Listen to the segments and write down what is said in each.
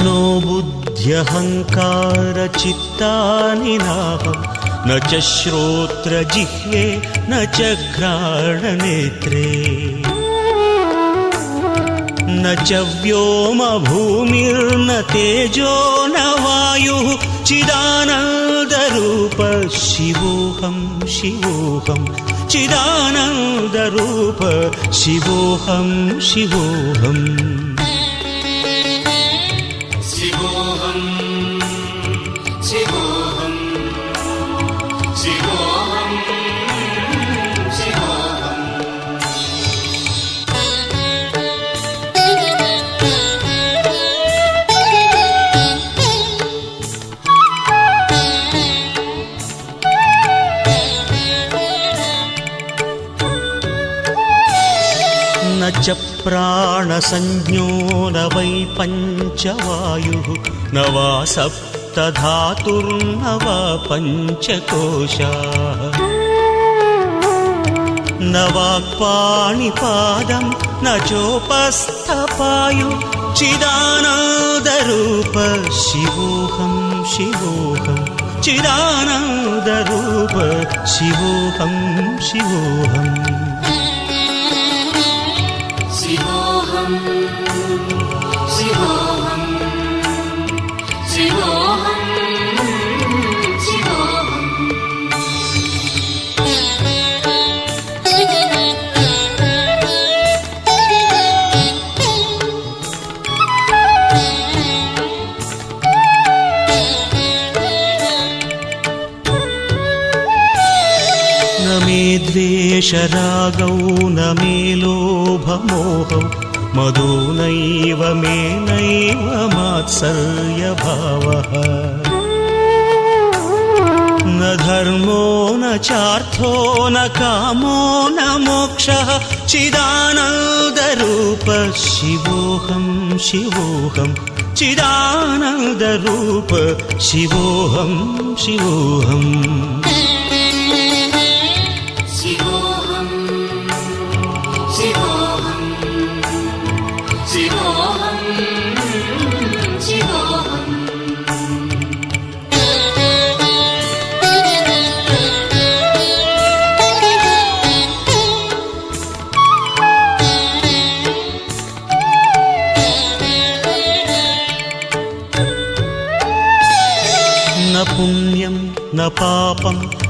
मनोबुद्ध्यहङ्कारचित्तानि नाहं न च श्रोत्रजिह्वे न च घ्राणनेत्रे न च व्योमभूमिर्न तेजो न वायुः चिदानन्दरूप शिवोऽहं शिवोऽहं चिदानन्दरूप शिवोऽहं शिवोऽहम् Muhammad प्राणसंज्ञो न वै पञ्चवायुः न वा सप्तधातुर्न वा पञ्चकोशाः न वाक्पाणिपादं न चोपस्थपायु चिदानन्दरूप शिवोऽहं शिवोऽहं चिदानन्दरूप शिवोऽहं शिवोऽहम् द्वेषरागौ न मे लोभमोहौ मदो नैव मे नैव मात्सर्यभावः न धर्मो न चार्थो न कामो न मोक्षः चिदानन्दरूप शिवोऽहं शिवोऽहं चिदानन्दरूप शिवोऽहं शिवोऽहम्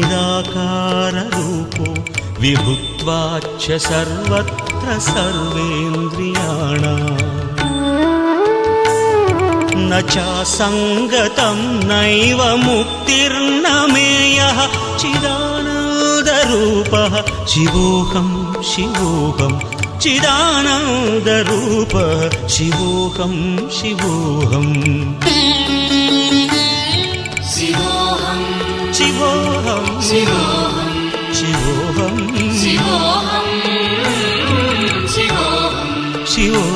निराकाररूपो विभुत्वाच्च सर्वत्र सर्वेन्द्रियाणा न चासङ्गतं नैव मुक्तिर्न मेयः चिदानन्दरूपः शिवोऽहं शिवोऽहं चिदानन्दरूपः शिवोऽहं शिवोऽहम् शिवोऽहं शिवो शिवोऽहं शिवोऽहं शिवोऽहं शिवोऽहं शिवोऽहं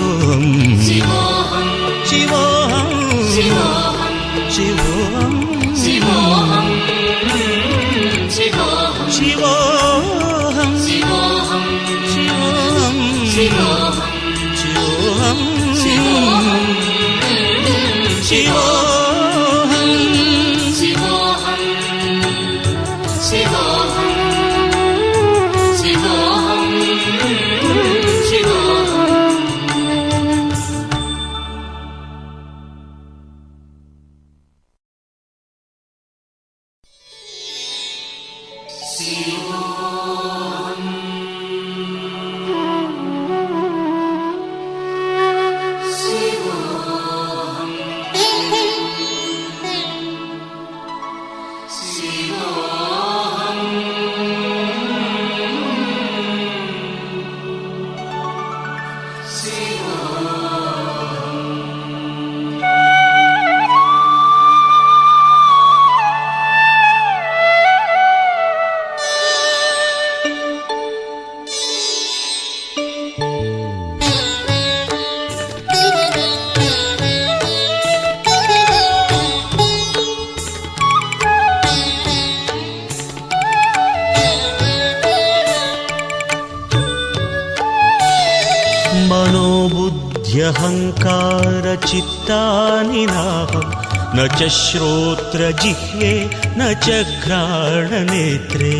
मनोबुद्ध्यहङ्कारचित्तानि नाहं न च श्रोत्रजिह्वे न च घ्राणनेत्रे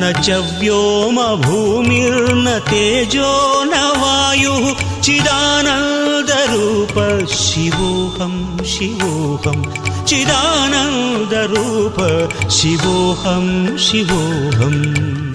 न च व्योमभूमिर्न तेजो न वायुः चिदानन्दरूप शिवोऽहं शिवोऽहं चिदानन्दरूप शिवोऽहं शिवोऽहम्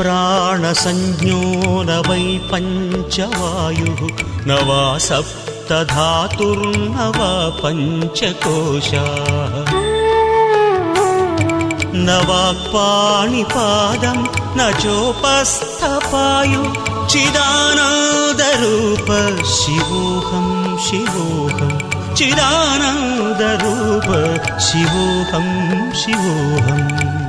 प्राणसंज्ञो न वै पञ्चवायुः न वा सप्तधातुर्न वा पञ्चकोशाः न वाक्पाणिपादं न चोपस्थपायु चिदानन्दरूप शिवोऽहं शिवोऽहं चिदानन्दरूप शिवोऽहं शिवोऽहम्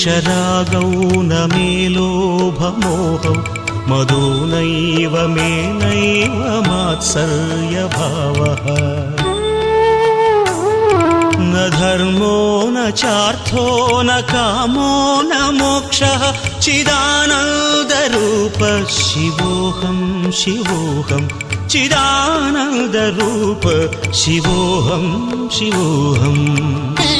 द्वेषरागौ न मे लोभमोहौ मदो नैव मे नैव मात्सर्यभावः न धर्मो न चार्थो न कामो न मोक्षः चिदानन्दरूप शिवोऽहं शिवोऽहं चिदानन्दरूप शिवोऽहं शिवोऽहम् शिवोऽहम्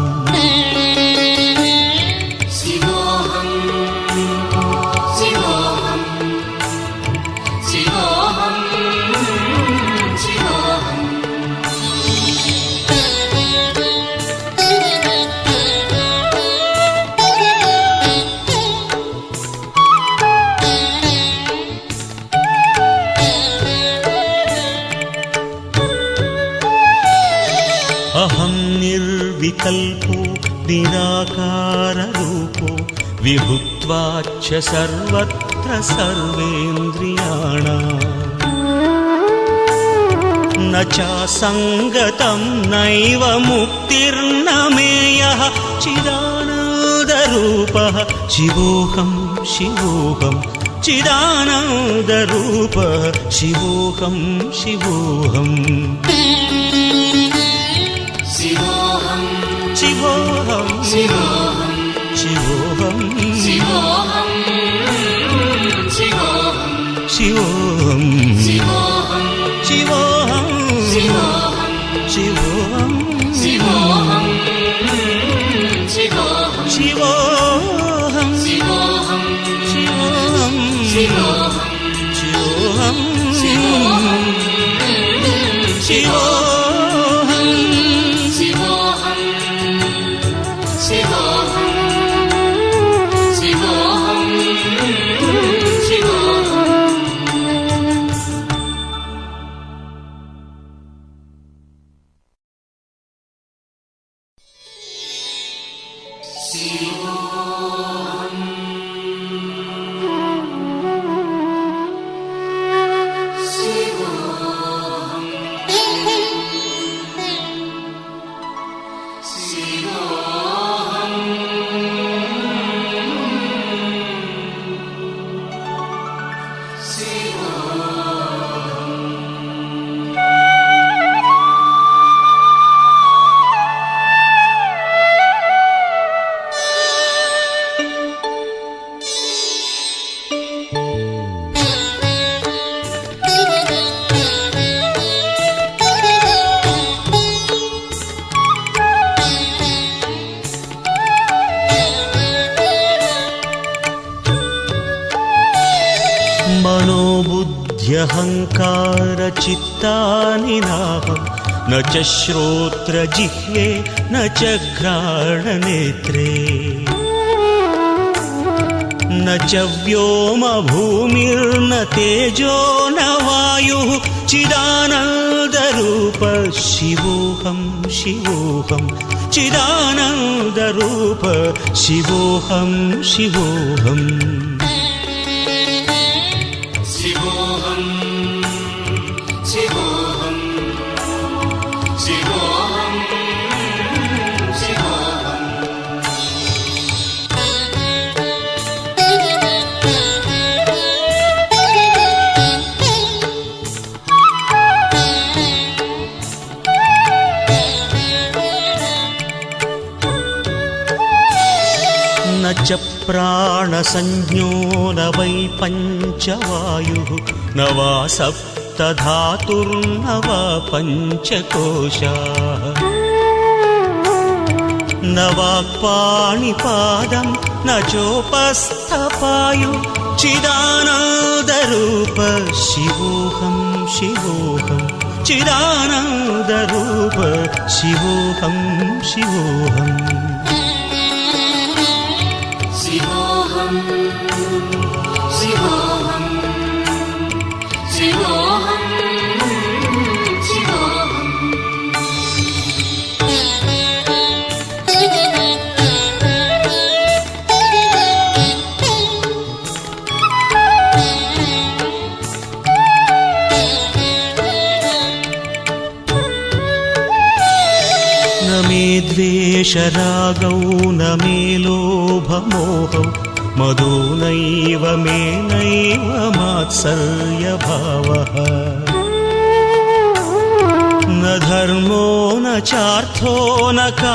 विभुत्वाच्च सर्वत्र सर्वेन्द्रियाणाम् न चासङ्गतं नैव मुक्तिर्न मेयः चिदानन्दरूपः शिवोऽहं शिवोऽहं चिदानन्दरूपः शिवोऽहं शिवोऽहम् शिवोऽहम् शिवोऽहं शिवोऽहम् சிவோம் मनोबुद्ध्यहङ्कारचित्तानि नाहं न च श्रोत्रजिह्वे न च घ्राणनेत्रे न च व्योमभूमिर्न तेजो न वायुः चिदानन्दरूप शिवोऽहं शिवोऽहं चिदानन्दरूप शिवोऽहं शिवोऽहम् शिवोऽहम् प्राणसंज्ञो न वै पञ्चवायुः न वा सप्तधातुर्न वा पञ्चकोशाः न वाक्पाणिपादं न चोपस्थपायु चिदानन्दरूप शिवोऽहं शिवोऽहं चिदानन्दरूप शिवोऽहं शिवोऽहम् द्वेषरागौ न मे लोभमोहौ मदो नैव मे नैव मात्सर्यभावः न धर्मो न चार्थो न का